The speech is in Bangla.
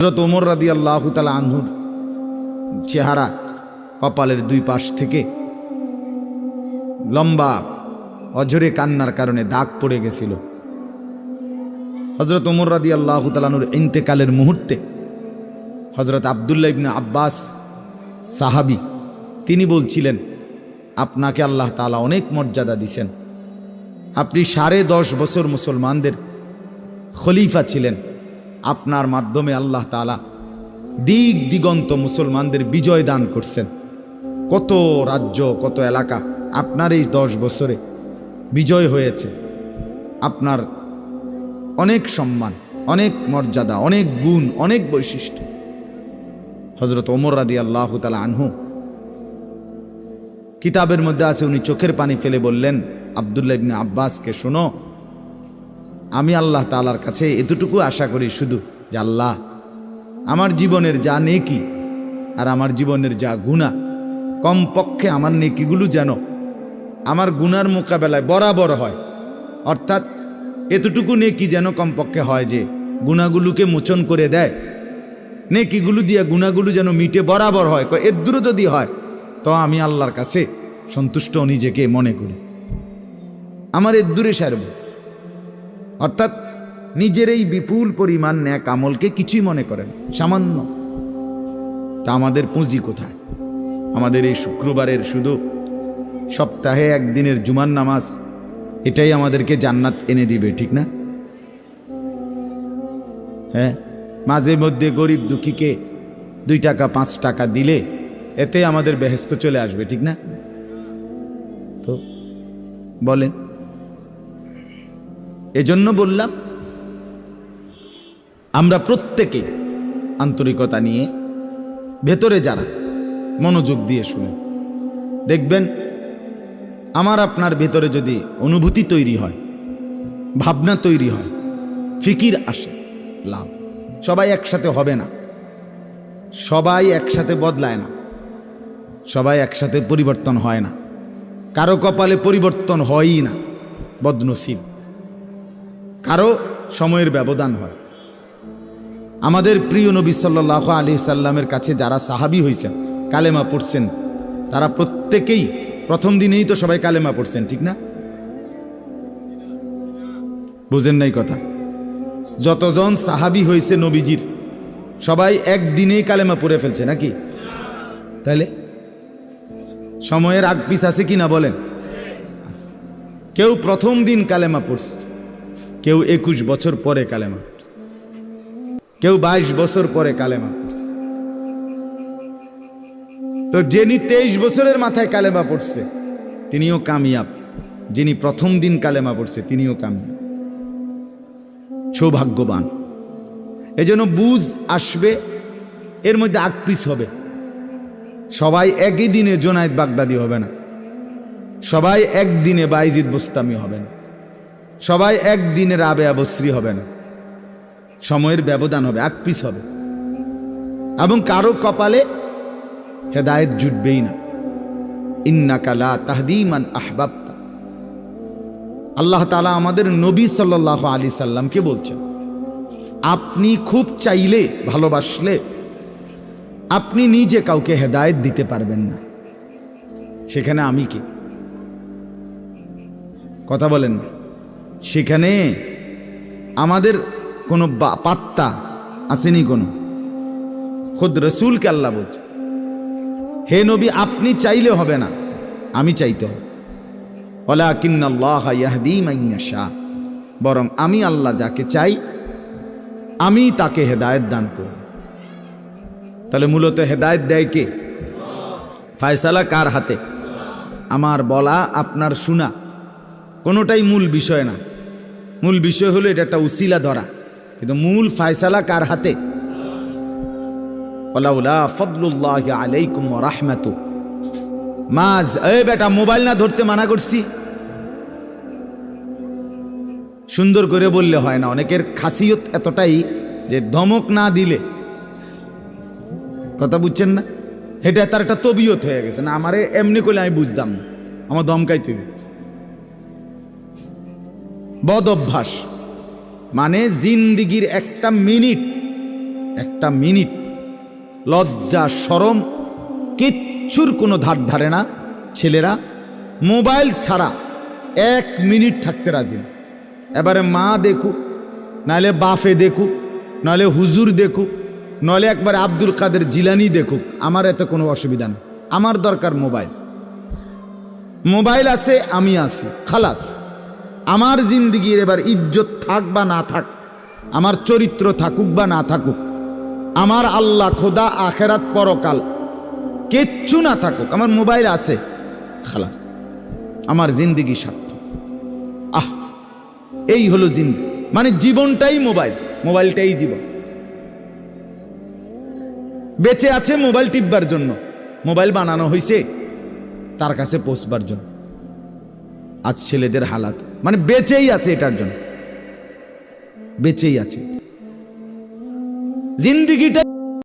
হজরত ওমর রাদি আল্লাহ তালা আনহুর চেহারা কপালের দুই পাশ থেকে লম্বা, অঝরে কান্নার কারণে দাগ পড়ে গেছিল। হজরত ওমর রাদি আল্লাহ তালানুর ইন্তেকালের মুহূর্তে হজরত আবদুল্লাহ ইবনে আব্বাস সাহাবি, তিনি বলছিলেন, আপনাকে আল্লাহ তালা অনেক মর্যাদা দিছেন। আপনি সাড়ে দশ বছর মুসলমানদের খলিফা ছিলেন। আপনার মাধ্যমে আল্লাহ তালা দিক দিগন্ত মুসলমানদের বিজয় দান করছেন। কত রাজ্য, কত এলাকা আপনার এই দশ বছরে বিজয় হয়েছে। আপনার অনেক সম্মান, অনেক মর্যাদা, অনেক গুণ, অনেক বৈশিষ্ট্য। হজরত ওমর রাদি আল্লাহ তালা আনহু কিতাবের মধ্যে আছে, উনি চোখের পানি ফেলে বললেন, আবদুল্লাহ ইবনে আব্বাসকে শোনো আমি আল্লাহ তালার কাছে এতটুকু আশা করি শুধু যে আল্লাহ, আমার জীবনের যা নেকি আর আমার জীবনের যা গুণা কমপক্ষে আমার নেকিগুলো যেন আমার গুনার মোকাবেলায় বরাবর হয়। অর্থাৎ এতটুকু নেকি যেন কমপক্ষে হয় যে গুণাগুলোকে মোচন করে দেয়। নেকিগুলো দিয়ে গুণাগুলো যেন মিটে বরাবর হয় এদ্দুরও যদি হয়, তো আমি আল্লাহর কাছে সন্তুষ্ট নিজেকে মনে করি। আমার এদ্দুরে সারব। অর্থাৎ নিজের এই বিপুল পরিমাণ ন্যাক আমলকে কিছুই মনে করেন সামান্য। তা আমাদের পুঁজি কোথায়? আমাদের এই শুক্রবারের শুধু সপ্তাহে একদিনের জুমার নামাজ, এটাই আমাদেরকে জান্নাত এনে দিবে, ঠিক না? হ্যাঁ মাঝে মধ্যে গরিব দুঃখীকে দুই টাকা, পাঁচ টাকা দিলে এতে আমাদের বেহেস্ত চলে আসবে, ঠিক না? তো বলেন। এজন্য বললাম, আমরা প্রত্যেকে আন্তরিকতা নিয়ে ভেতরে যারা মনোযোগ দিয়ে শুনেন, দেখবেন আমার আপনার ভেতরে যদি অনুভূতি তৈরি হয়, ভাবনা তৈরি হয়, ফিকির আসে, লাভ। সবাই একসাথে হবে না। সবাই একসাথে বদলায় না। সবাই একসাথে পরিবর্তন হয় না। কারও কপালে পরিবর্তন হয়ই না, বদনসিব। কারও সময়ের ব্যবধান হয়। আমাদের প্রিয় নবী সাল্লাহ আলি সাল্লামের কাছে যারা সাহাবি হয়েছেন কালেমা পড়ছেন, তারা প্রত্যেকেই প্রথম দিনেই তো সবাই কালেমা পড়ছেন, ঠিক না? বুঝেন নাই কথা। যতজন সাহাবি হয়েছে নবীজির, সবাই একদিনেই কালেমা পড়ে ফেলছে নাকি? তাহলে সময়ের আগ পিস আছে কি না বলেন? কেউ প্রথম দিন কালেমা পড়ছে। কেউ একুশ বছর পরে কালেমা কেউ বাইশ বছর পরে কালেমা পড়ছে। তো যিনি তেইশ বছরের মাথায় কালেমা পড়ছে, তিনিও কামিয়াব। যিনি প্রথম দিন কালেমা পড়ছে, তিনিও কামিয়াব। সৌভাগ্যবান। এজন্য বুঝ আসবে, এর মধ্যে আকপিস হবে। সবাই একই দিনে জোনায়েদ বাগদাদি হবে না। সবাই একদিনে বাইজিদ বোস্তামি হবে না। সবাই একদিনে রাবে আবশ্রী হবে না। সময়ের ব্যবধান হবে আকপিস হবে। এবং কারও কপালে হেদায়েত জুটবেই না। ইন্নাকালা তাহদিমান আহবাবতা। আল্লাহ তালা আমাদের নবী সাল্লাহ আলী সাল্লামকে বলছেন, আপনি খুব চাইলে ভালোবাসলে আপনি নিজে কাউকে হেদায়েত দিতে পারবেন না। সেখানে আমি কি? কথা বলেন না। সেখানে আমাদের কোনো পাত্তা আসেনি কোনো। খুদ রসুলকে আল্লাহ বলছে, হে নবী, আপনি চাইলে হবে না, আমি চাইতে হবে। শাহ বরং আমি আল্লাহ যাকে চাই, আমি তাকে হেদায়ত দান করব। তাহলে মূলত হেদায়ত দেয় কে? ফায়সালা কার হাতে? আমার বলা, আপনার শোনা, কোনোটাই মূল বিষয় না। মূল বিষয় হলো এটা একটা উসিলা ধরা। কিন্তু মূল ফায়সালা কার হাতে? আলাইকুম মোবাইল না ধরতে মানা করছি? সুন্দর করে বললে হয় না, অনেকের খাসিয়ত এতটাই যে ধমক না দিলে। কথা বুঝছেন না? এটা তার একটা তবিয়ত হয়ে গেছে। না, আমারে এমনি করলে আমি বুঝতাম না। আমার দমকাই তুই বদ অভ্যাস মানে জিন্দিগির একটা মিনিট একটা মিনিট। লজ্জা সরম কিচ্ছুর কোনো ধার ধারে না। ছেলেরা, মোবাইল ছাড়া এক মিনিট থাকতে রাজি না। এবারে মা দেখুক নাহলে বাফে দেখুক নাহলে হুজুর দেখুক নইলে একবার আব্দুল কাদের জিলানি দেখুক। আমার এত কোনো অসুবিধা নেই। আমার দরকার মোবাইল। মোবাইল আছে, আমি আছি। খালাস। আমার জিন্দিগির এবার ইজ্জত থাক বা না থাক, আমার চরিত্র থাকুক বা না থাকুক, আমার আল্লাহ খোদা আখেরাত পরকাল কিচ্ছু না থাকুক, আমার মোবাইল আছে, খালাস, আমার জিন্দিগি স্বার্থ আহ, এই হলো জিন্দি মানে জীবনটাই মোবাইল, মোবাইলটাই জীবন। বেঁচে আছে মোবাইল টিপবার জন্য, মোবাইল বানানো হয়েছে তার কাছে পৌঁছবার জন্য। আজ ছেলেদের হালাত। মানে বেঁচেই আছে এটার জন্য। বেঁচেই আছে। জিন্দিগিটা